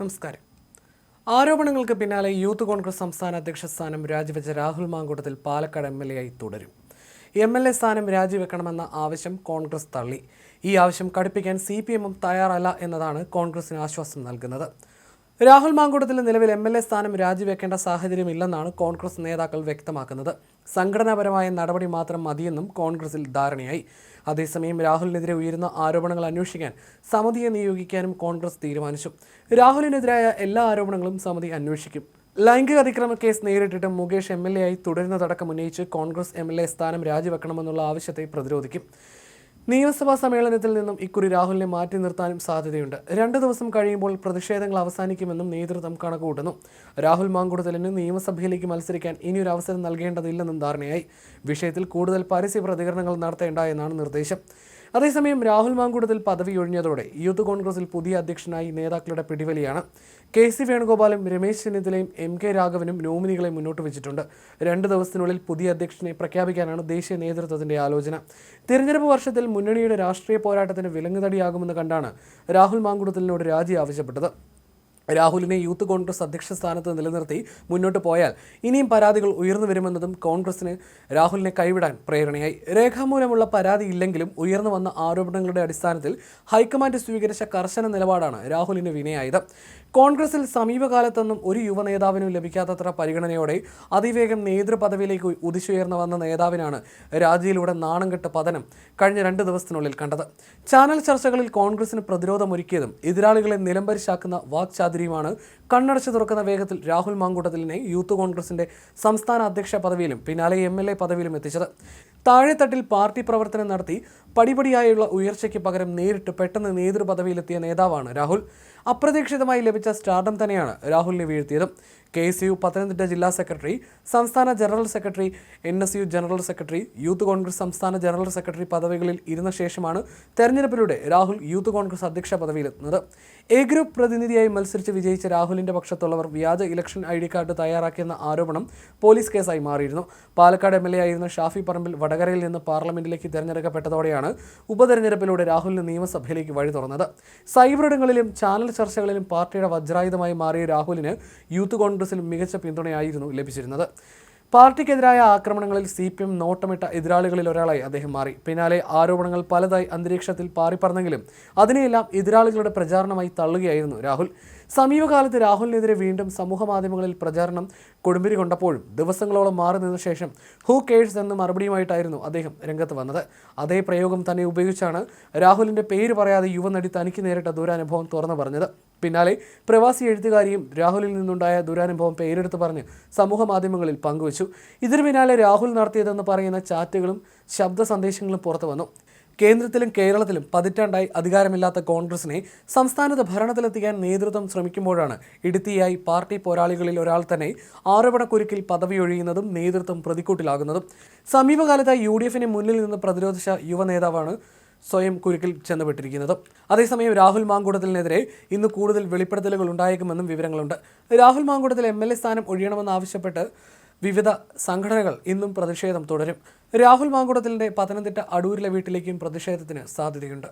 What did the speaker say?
നമസ്കാരം. ആരോപണങ്ങൾക്ക് പിന്നാലെ യൂത്ത് കോൺഗ്രസ് സംസ്ഥാന അധ്യക്ഷ സ്ഥാനം രാജിവെച്ച Rahul Mamkootathil Palakkad M L A ആയി തുടരും. എം എൽ എ സ്ഥാനം രാജിവെക്കണമെന്ന ആവശ്യം കോൺഗ്രസ് തള്ളി. ഈ ആവശ്യം കടുപ്പിക്കാൻ സി പി എമ്മും തയ്യാറല്ല എന്നതാണ് കോൺഗ്രസിന് ആശ്വാസം നൽകുന്നത്. രാഹുൽ മാങ്കൂട്ടത്തിൽ നിലവിൽ എം എൽ എ സ്ഥാനം രാജിവെക്കേണ്ട സാഹചര്യമില്ലെന്നാണ് കോൺഗ്രസ് നേതാക്കൾ വ്യക്തമാക്കുന്നത്. സംഘടനാപരമായ നടപടി മാത്രം മതിയെന്നും കോൺഗ്രസിൽ ധാരണയായി. അതേസമയം രാഹുലിനെതിരെ ഉയരുന്ന ആരോപണങ്ങൾ അന്വേഷിക്കാൻ സമിതിയെ നിയോഗിക്കാനും കോൺഗ്രസ് തീരുമാനിച്ചു. രാഹുലിനെതിരായ എല്ലാ ആരോപണങ്ങളും സമിതി അന്വേഷിക്കും. ലൈംഗിക അതിക്രമ കേസ് നേരിട്ടിട്ട് മുകേഷ് എം എൽ എ ആയി തുടരുന്നതടക്കം ഉന്നയിച്ച് കോൺഗ്രസ് എം എൽ എ സ്ഥാനം രാജിവെക്കണമെന്നുള്ള ആവശ്യത്തെ പ്രതിരോധിക്കും. നിയമസഭാ സമ്മേളനത്തിൽ നിന്നും ഇക്കുറി രാഹുലിനെ മാറ്റി നിർത്താനും സാധ്യതയുണ്ട്. രണ്ട് ദിവസം കഴിയുമ്പോൾ പ്രതിഷേധങ്ങൾ അവസാനിക്കുമെന്നും നേതൃത്വം കണക്കുകൂട്ടുന്നു. രാഹുൽ മാങ്കുടത്തലിന് നിയമസഭയിലേക്ക് മത്സരിക്കാൻ ഇനിയൊരു അവസരം നൽകേണ്ടതില്ലെന്നും ധാരണയായി. വിഷയത്തിൽ കൂടുതൽ പരസ്യ പ്രതികരണങ്ങൾ നടത്തേണ്ട എന്നാണ് നിർദ്ദേശം. അതേസമയം രാഹുൽ മാങ്കുടത്തിൽ പദവി ഒഴിഞ്ഞതോടെ യൂത്ത് കോൺഗ്രസിൽ പുതിയ അധ്യക്ഷനായി നേതാക്കളുടെ പിടിവലിയാണ്. കെ സി വേണുഗോപാലും രമേശ് ചെന്നിത്തലയും എം കെ രാഘവനും നോമിനികളെ മുന്നോട്ട് വെച്ചിട്ടുണ്ട്. രണ്ട് ദിവസത്തിനുള്ളിൽ പുതിയ അധ്യക്ഷനെ പ്രഖ്യാപിക്കാനാണ് ദേശീയ നേതൃത്വത്തിന്റെ ആലോചന. തിരഞ്ഞെടുപ്പ് വർഷത്തിൽ മുന്നണിയുടെ രാഷ്ട്രീയ പോരാട്ടത്തിന് വിലങ്ങുതടിയാകുമെന്ന് കണ്ടാണ് രാഹുൽ മാങ്കുടത്തിലിനോട് രാജി ആവശ്യപ്പെട്ടത്. രാഹുലിനെ യൂത്ത് കോൺഗ്രസ് അധ്യക്ഷ സ്ഥാനത്ത് നിലനിർത്തി മുന്നോട്ട് പോയാൽ ഇനിയും പരാതികൾ ഉയർന്നു വരുമെന്നതും കോൺഗ്രസിന് രാഹുലിനെ കൈവിടാൻ പ്രേരണയായി. രേഖാമൂലമുള്ള പരാതി ഇല്ലെങ്കിലും ഉയർന്നു വന്ന ആരോപണങ്ങളുടെ അടിസ്ഥാനത്തിൽ ഹൈക്കമാൻഡ് സ്വീകരിച്ച കർശന നിലപാടാണ് രാഹുലിന് വിനയായത്. കോൺഗ്രസിൽ സമീപകാലത്തൊന്നും ഒരു യുവ നേതാവിനും ലഭിക്കാത്തത്ര പരിഗണനയോടെ അതിവേഗം നേതൃപദവിയിലേക്ക് ഉദിച്ചുയർന്നു വന്ന നേതാവിനാണ് രാജിയിലൂടെ നാണംകെട്ട പതനം കഴിഞ്ഞ രണ്ട് ദിവസത്തിനുള്ളിൽ കണ്ടത്. ചാനൽ ചർച്ചകളിൽ കോൺഗ്രസിന് പ്രതിരോധമൊരുക്കിയതും എതിരാളികളെ നിലംപരിശാക്കുന്ന വാക്ചാതുരിയുമാണ് കണ്ണടച്ചു തുറക്കുന്ന വേഗത്തിൽ രാഹുൽ മാങ്കൂട്ടത്തിലിനെ യൂത്ത് കോൺഗ്രസിന്റെ സംസ്ഥാന അധ്യക്ഷ പദവിയിലും പിന്നാലെ എം എൽ എ പദവിയിലും എത്തിച്ചത്. താഴെത്തട്ടിൽ പാർട്ടി പ്രവർത്തനം നടത്തി പടിപടിയായുള്ള ഉയർച്ചയ്ക്ക് പകരം നേരിട്ട് പെട്ടെന്ന് നേതൃപദവിയിലെത്തിയ നേതാവാണ് രാഹുൽ. അപ്രതീക്ഷിതമായി ലഭിച്ച സ്റ്റാർഡം തന്നെയാണ് രാഹുലിനെ വീഴ്ത്തിയത്. കെ എസ് യു പത്തനംതിട്ട ജില്ലാ സെക്രട്ടറി സംസ്ഥാന general secretary N S U general secretary youth Congress സംസ്ഥാന ജനറൽ സെക്രട്ടറി പദവികളിൽ ഇരുന്ന ശേഷമാണ് തെരഞ്ഞെടുപ്പിലൂടെ രാഹുൽ യൂത്ത് കോൺഗ്രസ് അധ്യക്ഷ പദവിയിലെത്തുന്നത്. എ ഗ്രൂപ്പ് പ്രതിനിധിയായി മത്സരിച്ച് വിജയിച്ച രാഹുലിന്റെ പക്ഷത്തുള്ളവർ വ്യാജ ഇലക്ഷൻ ഐ ഡി കാർഡ് തയ്യാറാക്കിയെന്ന ആരോപണം പോലീസ് കേസായി മാറിയിരുന്നു. പാലക്കാട് എം എൽ എ ആയിരുന്ന ഷാഫി പറമ്പിൽ വടകരയിൽ നിന്ന് പാർലമെന്റിലേക്ക് തെരഞ്ഞെടുക്കപ്പെട്ടതോടെയാണ് ഉപതെരഞ്ഞെടുപ്പിലൂടെ രാഹുലിന് നിയമസഭയിലേക്ക് വഴി തുറന്നത്. സൈബറിടങ്ങളിലും ചാനൽ ചർച്ചകളിലും പാർട്ടിയുടെ വജ്രായുധമായി മാറിയ രാഹുലിന് യൂത്ത് കോൺഗ്രസിൽ മികച്ച പിന്തുണയായിരുന്നു ലഭിച്ചിരുന്നത്. പാർട്ടിക്കെതിരായ ആക്രമണങ്ങളിൽ സി പി എം നോട്ടമിട്ട എതിരാളികളിൽ ഒരാളായി അദ്ദേഹം മാറി. പിന്നാലെ ആരോപണങ്ങൾ പലതായി അന്തരീക്ഷത്തിൽ പാറിപ്പറന്നെങ്കിലും അതിനെയെല്ലാം എതിരാളികളുടെ പ്രചാരണമായി തള്ളുകയായിരുന്നു രാഹുൽ. സമീപകാലത്ത് രാഹുലിനെതിരെ വീണ്ടും സമൂഹ മാധ്യമങ്ങളിൽ പ്രചാരണം കൊടുമ്പിരി കൊണ്ടപ്പോഴും ദിവസങ്ങളോളം മാറി നിന്ന ശേഷം ഹു കേഴ്സ് എന്ന മറുപടിയുമായിട്ടായിരുന്നു അദ്ദേഹം രംഗത്ത് വന്നത്. അതേ പ്രയോഗം തന്നെ ഉപയോഗിച്ചാണ് രാഹുലിന്റെ പേര് പറയാതെ യുവനടി തനിക്ക് നേരിട്ട ദുരനുഭവം തുറന്നു പറഞ്ഞത്. പിന്നാലെ പ്രവാസി എഴുത്തുകാരിയും രാഹുലിൽ നിന്നുണ്ടായ ദുരനുഭവം പേരെടുത്ത് പറഞ്ഞ് സമൂഹ മാധ്യമങ്ങളിൽ പങ്കുവച്ചു. ഇതിനു പിന്നാലെ രാഹുൽ നടത്തിയതെന്ന് പറയുന്ന ചാറ്റുകളും ശബ്ദ സന്ദേശങ്ങളും പുറത്തു വന്നു. കേന്ദ്രത്തിലും കേരളത്തിലും പതിറ്റാണ്ടായി അധികാരമില്ലാത്ത കോൺഗ്രസിനെ സംസ്ഥാനത്ത് ഭരണത്തിലെത്തിക്കാൻ നേതൃത്വം ശ്രമിക്കുമ്പോഴാണ് ഇടുത്തിയായി പാർട്ടി പോരാളികളിൽ ഒരാൾ തന്നെ ആരോപണക്കുരുക്കിൽ പദവിയൊഴിയുന്നതും നേതൃത്വം പ്രതിക്കൂട്ടിലാകുന്നതും. സമീപകാലത്തായി യു ഡി എഫിന് മുന്നിൽ നിന്ന് പ്രതിരോധിച്ച യുവ നേതാവാണ് സ്വയം കുരുക്കിൽ ചെന്നപ്പെട്ടിരിക്കുന്നത്. അതേസമയം രാഹുൽ മാങ്കൂടത്തിനെതിരെ ഇന്ന് കൂടുതൽ വെളിപ്പെടുത്തലുകൾ ഉണ്ടായേക്കുമെന്നും വിവരങ്ങളുണ്ട്. Rahul Mamkootathil M L A സ്ഥാനം ഒഴിയണമെന്നാവശ്യപ്പെട്ട് വിവിധ സംഘടനകൾ ഇന്നും പ്രതിഷേധം തുടരും. രാഹുൽ മാങ്കുടത്തിലിന്റെ പത്തനംതിട്ട അടൂരിലെ വീട്ടിലേക്കും പ്രതിഷേധത്തിന് സാധ്യതയുണ്ട്.